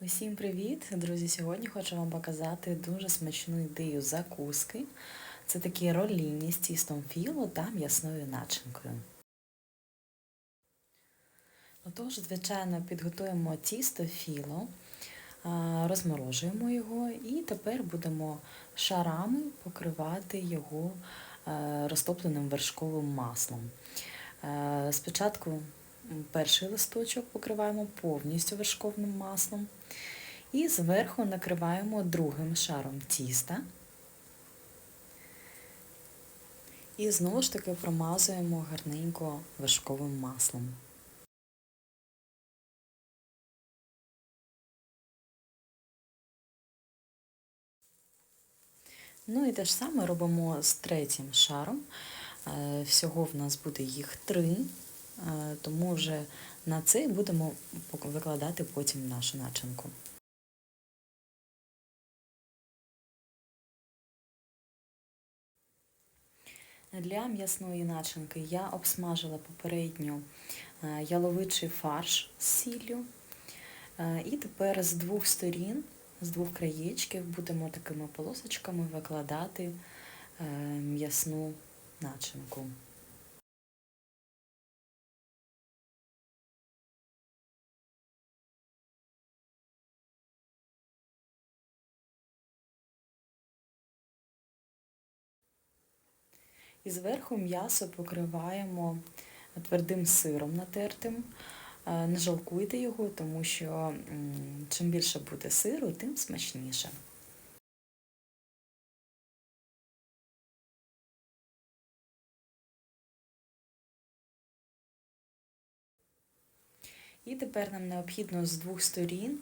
Усім привіт! Друзі! Сьогодні хочу вам показати дуже смачну ідею закуски. Це такі роліні з тістом філо та м'ясною начинкою. Отож, звичайно, підготуємо тісто філо, розморожуємо його і тепер будемо шарами покривати його розтопленим вершковим маслом. Спочатку перший листочок покриваємо повністю вершковним маслом і зверху накриваємо другим шаром тіста. І знову ж таки промазуємо гарненько вершковим маслом. Ну і те ж саме робимо з третім шаром. Е, всього в нас буде їх три. Е, тому вже на це будемо викладати потім нашу начинку. Для м'ясної начинки я обсмажила попередньо е, яловичий фарш з сіллю. Е, і тепер з двох сторін, з двох краєчків будемо такими полосочками викладати м'ясну начинку. І зверху м'ясо покриваємо твердим сиром натертим. Е, не жалкуйте його, тому що чим більше буде сиру, тим смачніше. І тепер нам необхідно з двох сторін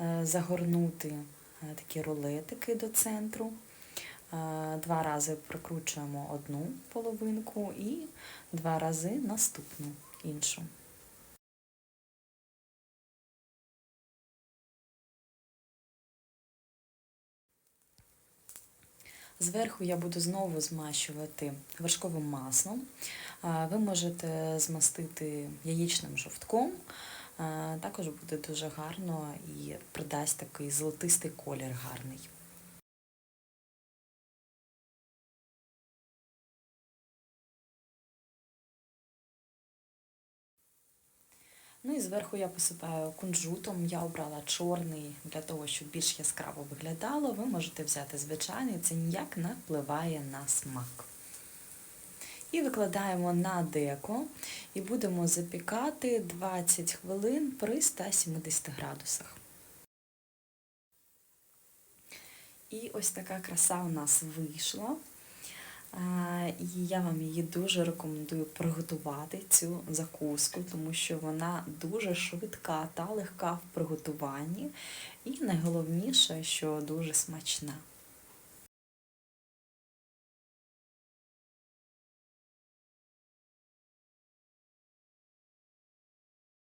е, загорнути е, такі рулетики до центру. Два рази прикручуємо одну половинку і два рази наступну іншу. Зверху я буду знову змащувати вершковим маслом. Ви можете змастити яєчним жовтком, також буде дуже гарно і придасть такий золотистий колір гарний. Ну і зверху я посипаю кунжутом. Я обрала чорний для того, щоб більш яскраво виглядало. Ви можете взяти звичайний, це ніяк не впливає на смак. І викладаємо на деко і будемо запікати 20 хвилин при 170 градусах. І ось така краса у нас вийшла. І я вам її дуже рекомендую приготувати, цю закуску, тому що вона дуже швидка та легка в приготуванні. І найголовніше, що дуже смачна.